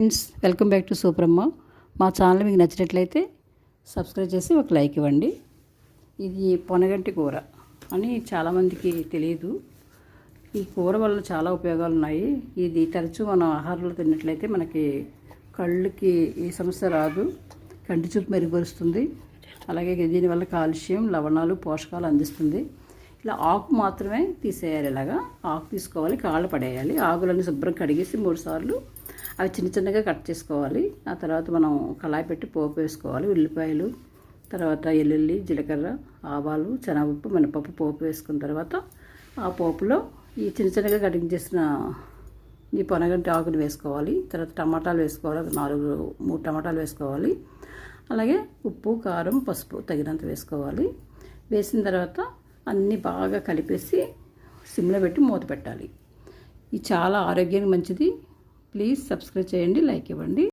Friends welcome back to Superamma మా channel మీకు నచ్చినట్లయితే సబ్స్క్రైబ్ చేసి ఒక లైక్ ఇవ్వండి. ఇది పొనగంటి కూర అని చాలామందికి తెలియదు ఈ కూర వల్ల చాలా ఉపయోగాలు ఉన్నాయి ఇది తరచూ మనం ఆహారంలో తిన్నట్లయితే మనకి కళ్ళకి ఈ సమస్య రాదు. కంటి చూపు మెరుగుపరుస్తుంది. అలాగే దీనివల్ల కాల్షియం లవణాలు పోషకాలు అందిస్తుంది. ఇలా ఆకు మాత్రమే తీసేయాలి ఇలాగా. ఆకు తీసుకోవాలి కాళ్ళు పడేయాలి. ఆకులన్నీ శుభ్రం కడిగేసి మూడు సార్లు అవి చిన్న చిన్నగా కట్ చేసుకోవాలి. ఆ తర్వాత మనం కళాయి పెట్టి పోపు వేసుకోవాలి. ఉల్లిపాయలు తర్వాత ఎల్లుల్లి జీలకర్ర ఆవాలు శనగపప్పు మినపప్పు పోపు వేసుకున్న తర్వాత ఆ పోపులో ఈ చిన్న చిన్నగా కటింగ్ చేసిన ఈ పొనగంటి ఆకుని వేసుకోవాలి. తర్వాత టమాటాలు వేసుకోవాలి. ఒక నాలుగు మూడు టమాటాలు వేసుకోవాలి. అలాగే ఉప్పు కారం పసుపు తగినంత వేసుకోవాలి. వేసిన తర్వాత అన్నీ బాగా కలిపేసి సిమ్లో పెట్టి మూత పెట్టాలి. ఇది చాలా ఆరోగ్యానికి మంచిది. ప్లీజ్ సబ్స్క్రైబ్ చేయండి లైక్ ఇవ్వండి.